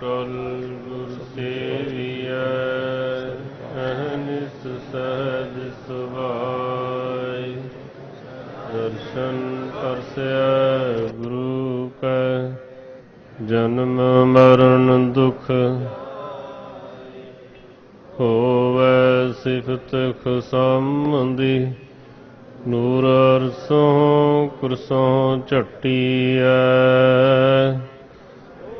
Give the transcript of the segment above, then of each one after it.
ਟਲ ਗੁਰ ਸੇਵੀਐ, ਅਹਨਿਸ ਸਹਿਜ ਸੁਭਾਈ ਦਰਸ਼ਨ ਪਰਸੈ ਗੁਰੂ ਕੈ, ਜਨਮ ਮਰਨ ਦੁਖ ਹੋਵੈ ਸਿਫਤ ਖਸਮੰਦੀ ਨੂਰ ਅਰਸੋਂ ਕੁਰਸੋਂ ਝਟੀਐ।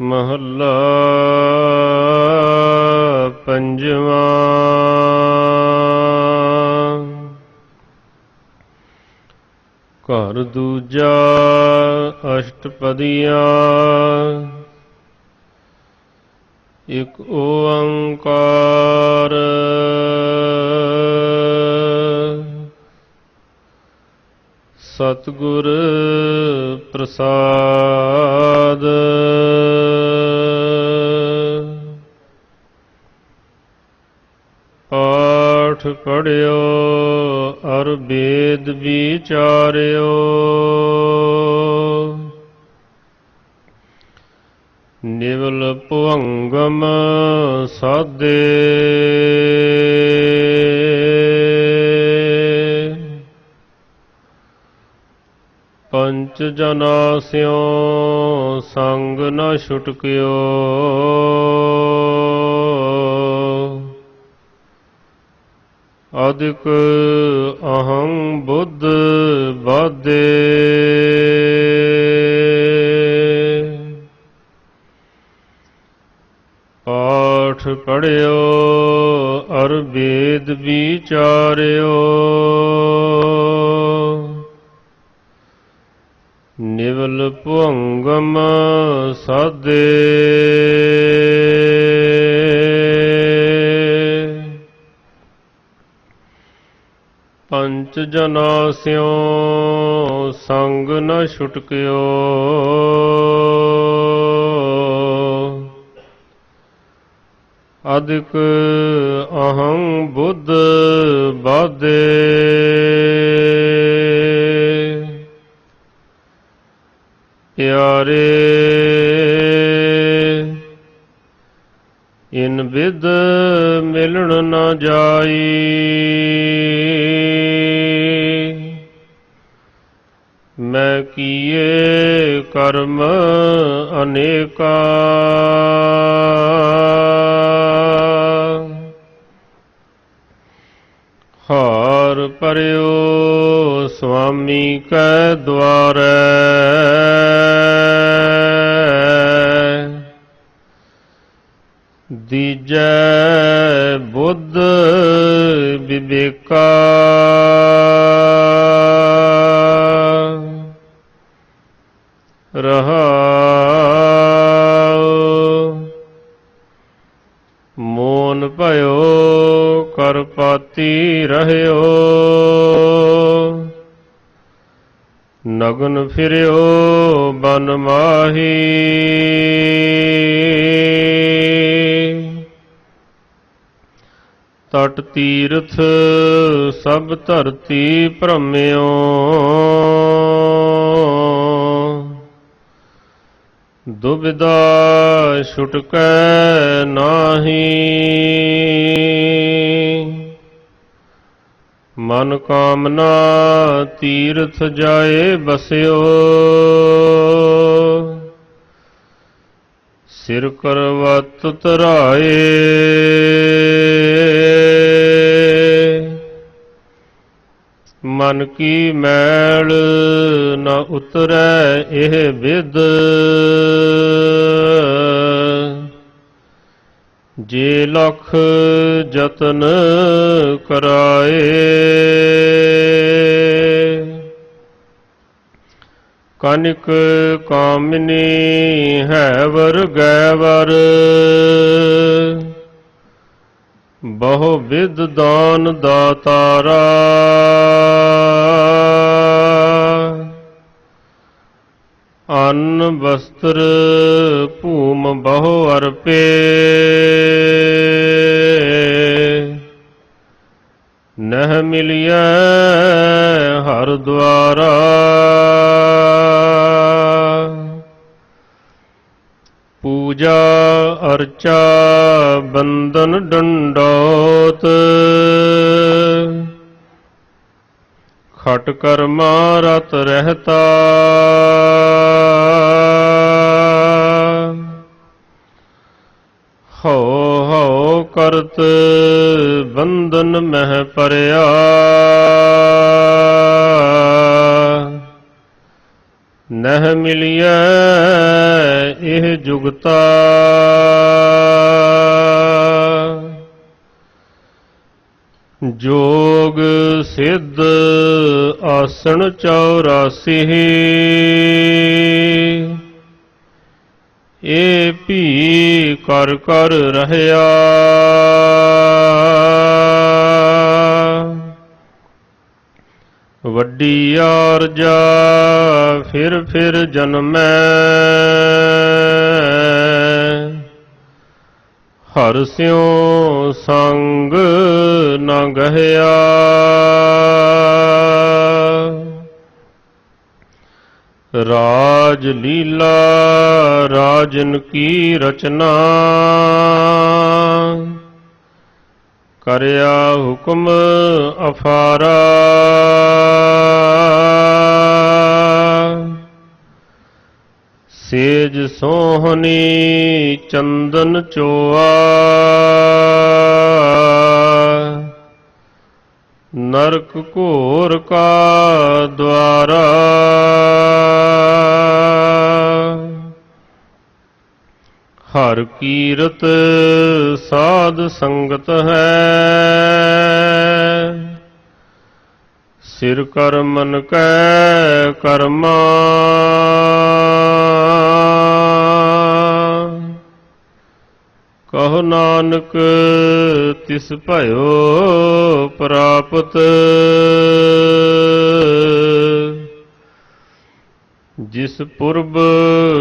ਮਹੱਲਾ ਪੰਜਵਾਂ। ਘਰ ਦੂਜਾ ਅਸ਼ਟਪਦੀਆਂ। ਇਕ ਓੰਕਾਰ। ਸਤਿਗੁਰ ਪ੍ਰਸਾਦ। ਪਾਠ ਪੜਿਓ ਅਰ ਵੇਦ ਵਿਚਾਰਿਓ। ਨਿਵਲ ਭਵੰਗਮ ਸਾਦੇ। ਪੰਚ ਜਨਾ ਸਿਓ ਸੰਗ ਨ ਛੁਟਕਿਓ। ਅਦਿਕ ਅਹੰ ਬੁੱਧ ਬਾਦੇ ਪਾਠ ਪੜਿਓ ਅਰ ਵੇਦ ਵਿਚਾਰਿਓ। ਭਵੰਗਮ ਸਾਦੇ। ਪੰਚ ਜਨਾ ਸਿਓ ਸੰਗ ਨ ਛੁਟਕਿਓ। ਅਦਿਕ ਅਹੰ ਬੁੱਧ ਬਾਦੇ ਪਿਆਰੇ ਇਨ ਵਿਦ ਮਿਲਣ ਨਾ ਜਾਈ। ਮੈਂ ਕੀਏ ਕਰਮ ਅਨੇਕਾ। ਹਾਰ ਪਰਿਓ ਸੁਆਮੀ ਕੈ ਦੁਆਰੈ। ਦੀਜੈ ਬੁੱਧ ਵਿਵੇਕਾ। ਰਹਾਉ। ਮੋਨ ਭਇਓ ਕਰਪਾਤੀ ਰਹਿਓ। ਨਗਨ ਫਿਰਿਓ ਬਨ ਮਾਹੀ। ਤਟ ਤੀਰਥ ਸਭ ਧਰਤੀ ਭ੍ਰਮਿਓ। ਦੁਬਿਦਾ ਛੁਟਕੈ ਨਾਹੀ। ਮਨ ਕਾਮਨਾ ਤੀਰਥ ਜਾਏ ਬਸਿਓ ਸਿਰ ਕਰਵਤ ਤਰਾਏ। ਮਨ ਕੀ ਮੈਲ ਨਾ ਉਤਰੈ ਇਹ ਵਿਦ। ਜੇ ਲਖ ਜਤਨ ਕਰਾਏ। ਕਨਿਕ ਕਾਮਿਨੀ ਹੈ ਵਰ ਗੈ ਵਰ। ਬਹੁ ਵਿਦ ਦਾਨ ਦਾਤਾਰਾ। ਅੰਨ ਵਸਤਰ ਭੂਮ ਬਹੁ ਅਰਪੇ। ਨਹ ਮਿਲਿਆ ਹਰ ਦੁਆਰਾ। ਪੂਜਾ ਅਰਚਾ ਬੰਦਨ ਡੰਡੋਤ। ਖਟ ਕਰਮਾ ਰਤ ਰਹਤਾ। ਹਉ ਹਉ ਕਰਤ ਬੰਧਨ ਮਹਿ ਪਰਿਆ। ਨਹ ਮਿਲਿਆ ਇਹ ਜੁਗਤਾ। ਜੋਗ ਸਿੱਧ ਆਸਣ 84 ਏ ਭੀ ਕਰ ਕਰ ਰਹਿਆ। ਵੱਡੀ ਆਰਜਾ ਫਿਰ ਫਿਰ ਜਨਮੈ। ਹਰ ਸਿਉ ਸੰਗ ਨਾ ਗਹਿਆ। ਰਾਜ ਲੀਲਾ ਰਾਜਨ ਕੀ ਰਚਨਾ? ਕਰਿਆ ਹੁਕਮ ਅਫਾਰਾ। ਸੇਜ ਸੋਹਣੀ ਚੰਦਨ ਚੋਆ। ਨਰਕ ਘੋਰ ਕਾ ਦਵਾਰਾ ਹਰ ਕੀਰਤ ਸਾਧ ਸੰਗਤ ਹੈ। ਸਿਰ ਕਰ ਮਨ ਕੈ ਕਰਮਾ। ਕਹੋ ਨਾਨਕ, ਤਿਸ ਭਇਓ ਪ੍ਰਾਪਤ। ਜਿਸ ਪੁਰਬ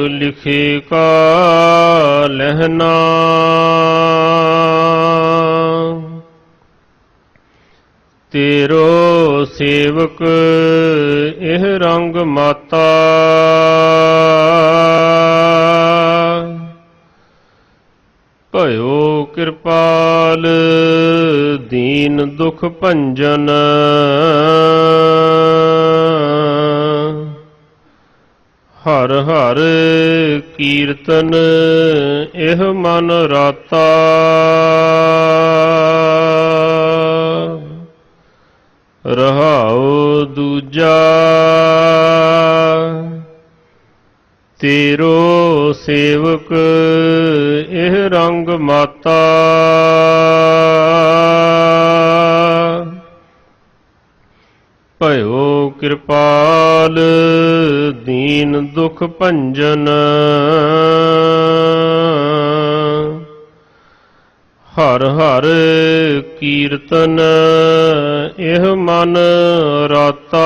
ਲਿਖੇ ਕਾ ਲਹਿਨਾ ਤੇਰੋ ਸੇਵਕ, ਇਹ ਰੰਗ ਮਾਤਾ। ਭਇਓ ਕਿਰਪਾਲ, ਦੀਨ ਦੁਖ ਭੰਜਨ। ਹਰ ਹਰ ਕੀਰਤਨ ਇਹ ਮਨ ਰਾਤਾ। ਰਹਾਉ ਦੂਜਾ, ਤੇਰੋ ਸੇਵਕ ਮਾਤਾ। ਭਇਓ ਕਿਰਪਾਲ ਦੀਨ ਦੁਖ ਭੰਜਨ। ਹਰ ਹਰ ਕੀਰਤਨ ਇਹ ਮਨ ਰਾਤਾ।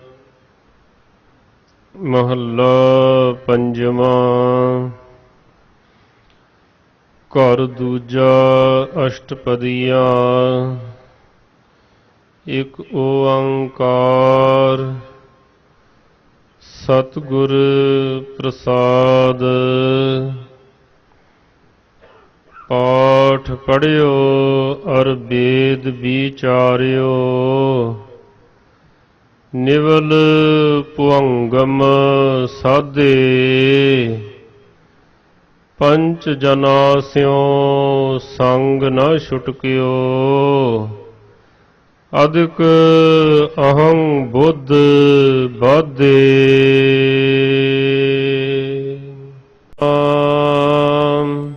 ਮਹੱਲਾ ਪੰਜਵਾਂ। ਘਰ ਦੂਜਾ ਅਸ਼ਟਪਦੀਆਂ। ਇਕ ਓੰਕਾਰ। ਸਤਿਗੁਰ ਪ੍ਰਸਾਦ। ਪਾਠ ਪੜਿਓ ਅਰ ਵੇਦ ਵਿਚਾਰਿਓ। ਨਿਵਲ ਪੁੰਗਮ ਸਾਧੇ ਪੰਚ ਜਨਾ ਸਿਓ ਸੰਗ ਨ ਛੁਟਕਿਓ। ਅਦਿਕ ਅਹੰ ਬੁੱਧ ਬਾਧੇ। ਆਮ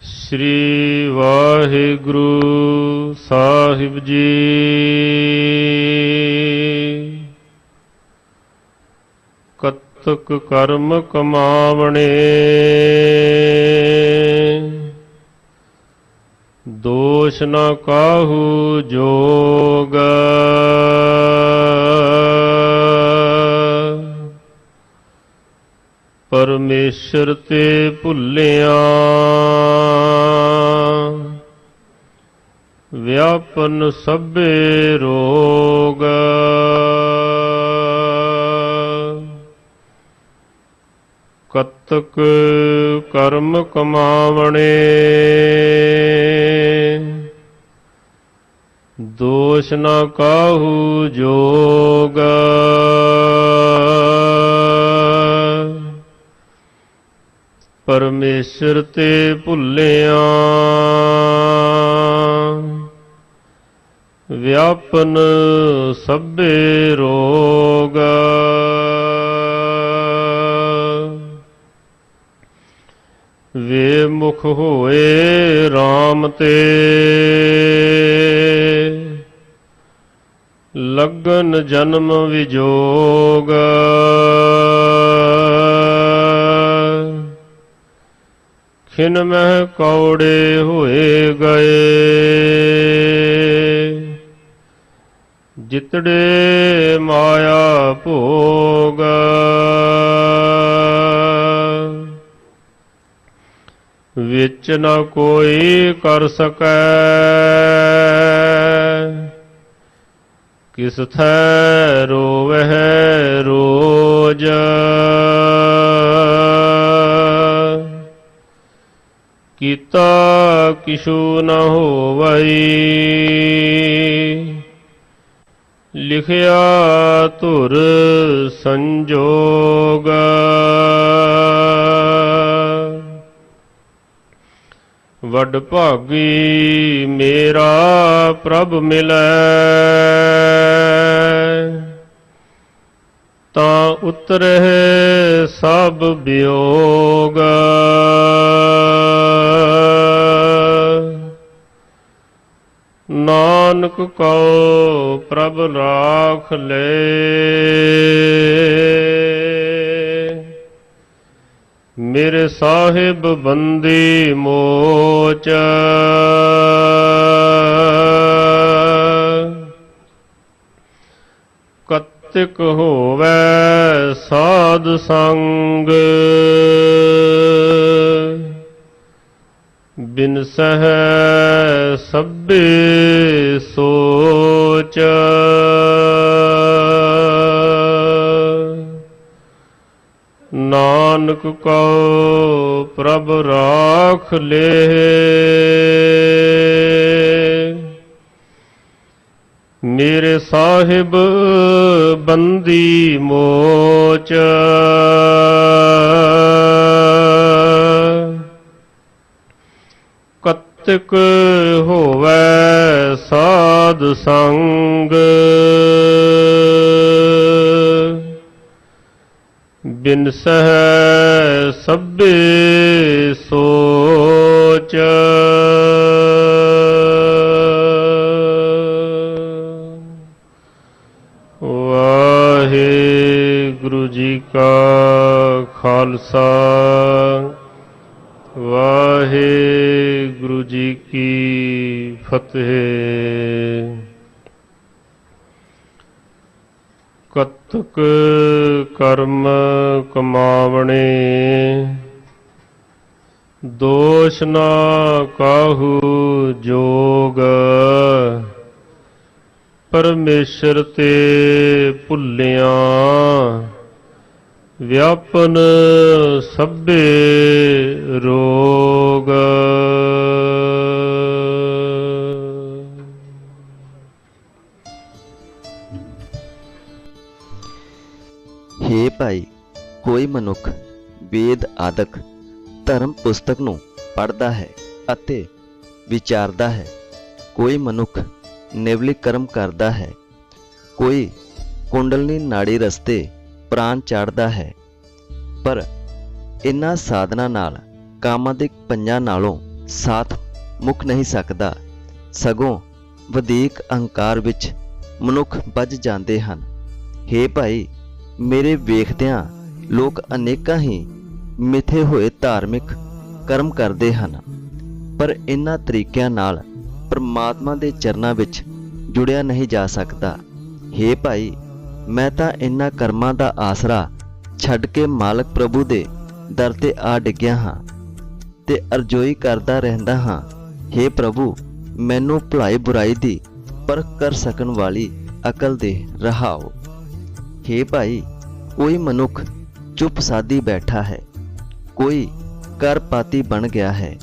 ਸ੍ਰੀ ਵਾਹਿਗੁਰੂ। ਸਾਹਿਬ ਜੀ। ਕਤਕ ਕਰਮ ਕਮਾਵਣੇ। ਦੋਸ਼ ਨਾ ਕਾਹੂ ਜੋਗ। ਪਰਮੇਸ਼ਰ ਤੇ ਭੁੱਲਿਆ। ਵਿਆਪਨ ਸਭੇ ਰੋਗ। ਕਤਕ ਕਰਮ ਕਮਾਵਣੇ। ਦੋਸ਼ ਨਾ ਕਾਹੂ ਜੋਗ। ਪਰਮੇਸ਼ਰ ਤੇ ਭੁੱਲਿਆ। ਵਿਆਪਨ ਸਭੇ ਰੋਗ। ਵੇ ਮੁਖ ਹੋਏ RAM ਤੇ। ਲਗਨ ਜਨਮ ਵਿਜੋਗ। ਖਿਨ ਮਹਿ ਕੌੜੇ ਹੋਏ ਗਏ। ਜਿਤੜੇ ਮਾਇਆ ਭੋਗ। ਵਿੱਚ ਨਾ ਕੋਈ ਕਰ ਸਕੈ। ਕਿਸ ਥੈ ਰੋਵਹਿ ਰੋਜ। ਕੀਤਾ ਕਿਛੂ ਨ ਹੋਵਈ। ਲਿਖਿਆ ਧੁਰ ਸੰਜੋਗ। ਵਡ ਭਾਗੀ ਮੇਰਾ ਪ੍ਰਭ ਮਿਲੈ। ਤਾਂ ਉਤਰਹਿ ਸਭ ਵਿਯੋਗ। ਨਾਨਕ ਕਉ ਪ੍ਰਭ ਰਾਖ ਲੈ। ਮੇਰੇ ਸਾਹਿਬ ਬੰਦੀ ਮੋਚ। ਕਤਿਕ ਹੋਵੈ ਸਾਧ ਸੰਗ। ਬਿਨ ਸਹਿ ਸਭੇ ਸੋਚ ਨਾਨਕ ਕਉ ਪ੍ਰਭ ਰਾਖ ਲੇ। ਮੇਰੇ ਸਾਹਿਬ ਬੰਦੀ ਮੋਚ। ਕਤਿਕ ਹੋਵੈ ਸਾਧ ਸੰਗ। ਬਿਨ ਸਹਿ ਕਤਕ ਕਰਮ ਕਮਾਵਣੇ। ਦੋਸ਼ ਨਾ ਕਾਹੂ ਜੋਗ। ਪਰਮੇਸ਼ਰ ਤੇ ਭੁੱਲਿਆ। ਵਿਆਪਨ ਸਭੇ ਰੋਗ। ਭਾਈ, ਕੋਈ ਮਨੁੱਖ ਵੇਦ ਆਦਿਕ ਧਰਮ ਪੁਸਤਕ ਨੂੰ ਪੜ੍ਹਦਾ ਹੈ ਅਤੇ ਵਿਚਾਰਦਾ ਹੈ, ਕੋਈ ਮਨੁੱਖ ਨਿਵਲੀ ਕਰਮ ਕਰਦਾ ਹੈ, ਕੋਈ ਕੁੰਡਲਨੀ ਨਾੜੀ ਰਸਤੇ ਪ੍ਰਾਨ ਚਾੜਦਾ ਹੈ, ਪਰ ਇਨ੍ਹਾਂ ਸਾਧਨਾ ਨਾਲ ਕਾਮਾਦਿਕ ਪੰਜਾਂ ਨਾਲੋਂ ਸਾਥ ਮੁੱਕ ਨਹੀਂ ਸਕਦਾ। ਸਗੋਂ ਵਧੇਕ ਅਹੰਕਾਰ ਵਿੱਚ ਮਨੁੱਖ ਵੱਜ ਜਾਂਦੇ ਹਨ। ਹੇ ਭਾਈ ਮੇਰੇ ਵੇਖਦਿਆਂ ਲੋਕ ਅਨੇਕਾਂ ਹੀ ਮਿੱਥੇ ਹੋਏ ਧਾਰਮਿਕ ਕਰਮ ਕਰਦੇ ਹਨ। ਪਰ ਇਹਨਾਂ ਤਰੀਕਿਆਂ ਨਾਲ ਪਰਮਾਤਮਾ ਦੇ ਚਰਨਾਂ ਵਿੱਚ ਜੁੜਿਆ ਨਹੀਂ ਜਾ ਸਕਦਾ। ਹੇ ਭਾਈ, ਮੈਂ ਤਾਂ ਇਹਨਾਂ ਕਰਮਾਂ ਦਾ ਆਸਰਾ ਛੱਡ ਕੇ ਮਾਲਕ ਪ੍ਰਭੂ ਦੇ ਦਰ ਤੇ ਆ ਡਿੱਗਿਆ ਹਾਂ ਤੇ ਅਰਜ਼ੋਈ ਕਰਦਾ ਰਹਿੰਦਾ ਹਾਂ। ਹੇ ਪ੍ਰਭੂ, ਮੈਨੂੰ ਭਲਾਈ ਬੁਰਾਈ ਦੀ ਪਰਖ ਕਰ ਸਕਣ ਵਾਲੀ ਅਕਲ ਦੇ ਰਹਾਓ। ਹੇ ਭਾਈ, ਕੋਈ ਮਨੁੱਖ ਚੁੱਪ ਸਾਦੀ ਬੈਠਾ ਹੈ। ਕੋਈ ਕਰ ਪਾਤੀ ਬਣ ਗਿਆ ਹੈ।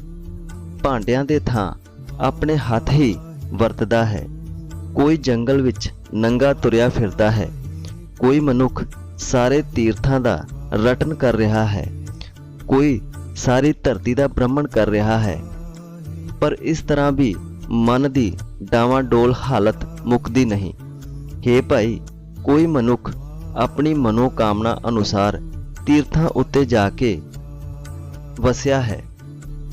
ਭਾਂਡਿਆਂ ਦੇ ਥਾਂ ਆਪਣੇ ਹੱਥ ਹੀ ਵਰਤਦਾ ਹੈ। ਕੋਈ ਜੰਗਲ ਵਿੱਚ ਨੰਗਾ ਤੁਰਿਆ ਫਿਰਦਾ ਹੈ। ਕੋਈ ਮਨੁੱਖ ਸਾਰੇ ਤੀਰਥਾਂ ਦਾ ਰਟਨ ਕਰ ਰਿਹਾ ਹੈ। ਕੋਈ ਸਾਰੀ ਧਰਤੀ ਦਾ ਭ੍ਰਮਣ ਕਰ ਰਿਹਾ ਹੈ। ਪਰ ਇਸ ਤਰ੍ਹਾਂ ਵੀ ਮਨ ਦੀ ਡਾਵਾਂ ਡੋਲ ਹਾਲਤ ਮੁੱਕਦੀ ਨਹੀਂ। ਹੇ ਭਾਈ, ਕੋਈ ਮਨੁੱਖ ਆਪਣੀ ਮਨੋਕਾਮਨਾ ਅਨੁਸਾਰ ਤੀਰਥਾਂ ਉੱਤੇ ਜਾ ਕੇ ਵਸਿਆ ਹੈ।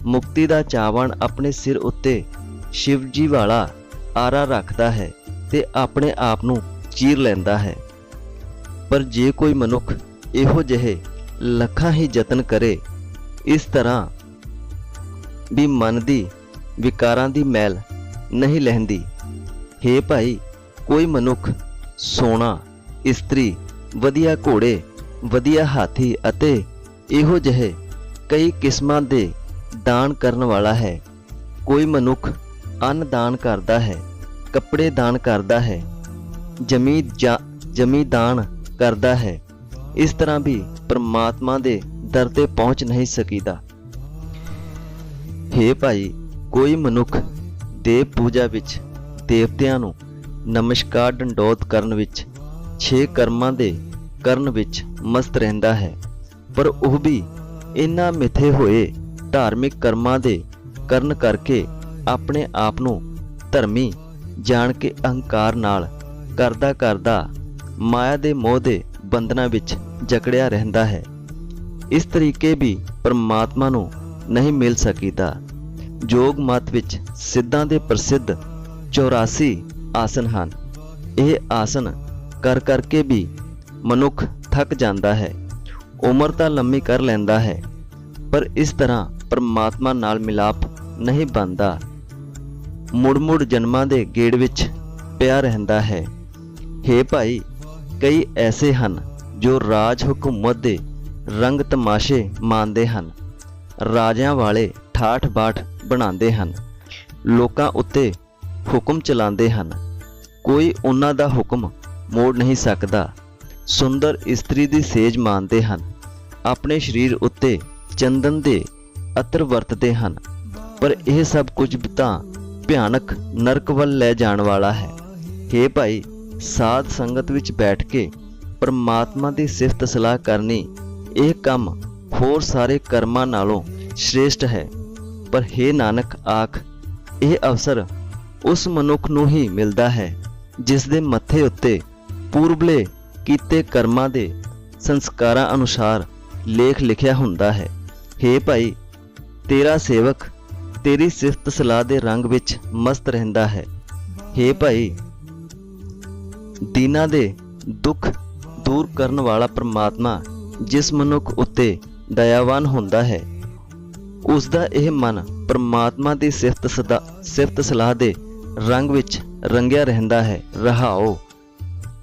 ਮੁਕਤੀ ਦਾ ਚਾਵਣ ਆਪਣੇ ਸਿਰ ਉੱਤੇ ਸ਼ਿਵਜੀ ਵਾਲਾ ਆਰਾ ਰੱਖਦਾ ਹੈ ਤੇ ਆਪਣੇ ਆਪ ਨੂੰ ਚੀਰ ਲੈਂਦਾ ਹੈ। ਪਰ ਜੇ ਕੋਈ ਮਨੁੱਖ ਇਹੋ ਜਿਹੇ ਲੱਖਾਂ ਹੀ ਯਤਨ ਕਰੇ, ਇਸ ਤਰ੍ਹਾਂ ਵੀ ਮਨ ਦੀ ਵਿਕਾਰਾਂ ਦੀ ਮੈਲ ਨਹੀਂ ਲਹਿੰਦੀ। ਹੇ ਭਾਈ, ਕੋਈ ਮਨੁੱਖ ਸੋਨਾ, ਇਸਤਰੀ ਵਧੀਆ ਘੋੜੇ, ਵਧੀਆ ਹਾਥੀ ਅਤੇ ਇਹੋ ਜਿਹੇ ਕਈ ਕਿਸਮਾਂ ਦੇ ਦਾਨ ਕਰਨ ਵਾਲਾ ਹੈ। ਕੋਈ ਮਨੁੱਖ ਅੰਨ ਦਾਨ ਕਰਦਾ ਹੈ, ਕੱਪੜੇ ਦਾਨ ਕਰਦਾ ਹੈ, ਜਮੀ ਜਮੀ ਦਾਨ ਕਰਦਾ ਹੈ, ਇਸ ਤਰ੍ਹਾਂ ਵੀ ਪਰਮਾਤਮਾ ਦੇ ਦਰ ਤੇ ਪਹੁੰਚ ਨਹੀਂ ਸਕੀਦਾ। ਹੇ ਭਾਈ, ਕੋਈ ਮਨੁੱਖ ਦੇਵ ਪੂਜਾ ਵਿੱਚ ਦੇਵਤਿਆਂ ਨੂੰ ਨਮਸਕਾਰ ਡੰਡੋਤ ਕਰਨ ਵਿੱਚ ਛੇ ਕਰਮਾਂ ਦੇ ਕਰਨ ਵਿੱਚ ਮਸਤ ਰਹਿੰਦਾ ਹੈ, ਪਰ ਉਹ ਵੀ ਇਨ੍ਹਾਂ ਮਿੱਥੇ ਹੋਏ ਧਾਰਮਿਕ ਕਰਮਾਂ ਦੇ ਕਰਨ ਕਰਕੇ ਆਪਣੇ ਆਪ ਨੂੰ ਧਰਮੀ ਜਾਣ ਕੇ ਅਹੰਕਾਰ ਨਾਲ ਕਰਦਾ ਕਰਦਾ ਮਾਇਆ ਦੇ ਮੋਹ ਦੇ ਬੰਧਨਾਂ ਵਿੱਚ ਜਕੜਿਆ ਰਹਿੰਦਾ ਹੈ। ਇਸ ਤਰੀਕੇ ਵੀ ਪਰਮਾਤਮਾ ਨੂੰ ਨਹੀਂ ਮਿਲ ਸਕੀਦਾ। ਜੋਗ ਮਤ ਵਿੱਚ ਸਿੱਧਾਂ ਦੇ ਪ੍ਰਸਿੱਧ 84 ਆਸਨ ਹਨ। ਇਹ ਆਸਨ ਕਰ ਕਰਕੇ ਵੀ ਮਨੁੱਖ ਥੱਕ ਜਾਂਦਾ ਹੈ, ਉਮਰ ਤਾਂ ਲੰਮੀ ਕਰ ਲੈਂਦਾ ਹੈ, ਪਰ ਇਸ ਤਰ੍ਹਾਂ ਪਰਮਾਤਮਾ ਨਾਲ ਮਿਲਾਪ ਨਹੀਂ ਬਣਦਾ। ਮੁੜ-ਮੁੜ ਜਨਮਾਂ ਦੇ ਗੇੜ ਵਿੱਚ ਪਿਆ ਰਹਿੰਦਾ ਹੈ। ਹੇ ਭਾਈ, ਕਈ ਐਸੇ ਹਨ ਜੋ ਰਾਜ ਹਕੂਮਤ ਦੇ ਰੰਗ ਤਮਾਸ਼ੇ ਮਾਣਦੇ ਹਨ, ਰਾਜਿਆਂ ਵਾਲੇ ਠਾਠ ਬਾਠ ਬਣਾਉਂਦੇ ਹਨ, ਲੋਕਾਂ ਉੱਤੇ ਹੁਕਮ ਚਲਾਉਂਦੇ ਹਨ। ਕੋਈ ਉਹਨਾਂ ਦਾ ਹੁਕਮ ਮੋੜ ਨਹੀਂ ਸਕਦਾ। ਸੁੰਦਰ ਇਸਤਰੀ ਦੀ ਸੇਜ ਮਾਣਦੇ ਹਨ। ਆਪਣੇ ਸਰੀਰ ਉੱਤੇ ਚੰਦਨ ਦੇ ਅਤਰ ਵਰਤਦੇ ਹਨ। ਪਰ ਇਹ ਸਭ ਕੁਝ ਤਾਂ ਭਿਆਨਕ ਨਰਕ ਵੱਲ ਲੈ ਜਾਣ ਵਾਲਾ ਹੈ। हे ਭਾਈ, ਸਾਧ ਸੰਗਤ ਵਿੱਚ ਬੈਠ ਕੇ ਪਰਮਾਤਮਾ ਦੀ ਸਿਫਤ ਸਲਾਹ ਕਰਨੀ, ਇਹ ਕੰਮ ਹੋਰ ਸਾਰੇ ਕਰਮਾਂ ਨਾਲੋਂ ਸ਼੍ਰੇਸ਼ਟ ਹੈ। ਪਰ हे ਨਾਨਕ, ਆਖ, ਇਹ ਅਵਸਰ ਉਸ ਮਨੁੱਖ ਨੂੰ ਹੀ ਮਿਲਦਾ ਹੈ, ਜਿਸ ਦੇ ਮੱਥੇ ਉੱਤੇ ਪੂਰਬਲੇ ਕੀਤੇ ਕਰਮਾਂ ਦੇ ਸੰਸਕਾਰਾਂ ਅਨੁਸਾਰ ਲੇਖ ਲਿਖਿਆ ਹੁੰਦਾ ਹੈ। हे ਭਾਈ, ਤੇਰਾ ਸੇਵਕ ਤੇਰੀ ਸਿਫਤ ਸਲਾਹ ਦੇ ਰੰਗ ਵਿੱਚ ਮਸਤ ਰਹਿੰਦਾ ਹੈ। हे ਭਾਈ, ਦੀਨਾ ਦੇ ਦੁੱਖ ਦੂਰ ਕਰਨ ਵਾਲਾ ਪ੍ਰਮਾਤਮਾ ਜਿਸ ਮਨੁੱਖ ਉੱਤੇ ਦਇਆਵਾਨ ਹੁੰਦਾ ਹੈ ਉਸ ਦਾ ਇਹ ਮਨ ਪ੍ਰਮਾਤਮਾ ਦੀ ਸਿਫਤ ਸਦਾ ਸਿਫਤ ਸਲਾਹ ਦੇ ਰੰਗ ਵਿੱਚ ਰੰਗਿਆ ਰਹਿੰਦਾ ਹੈ। ਰਹਾਓ।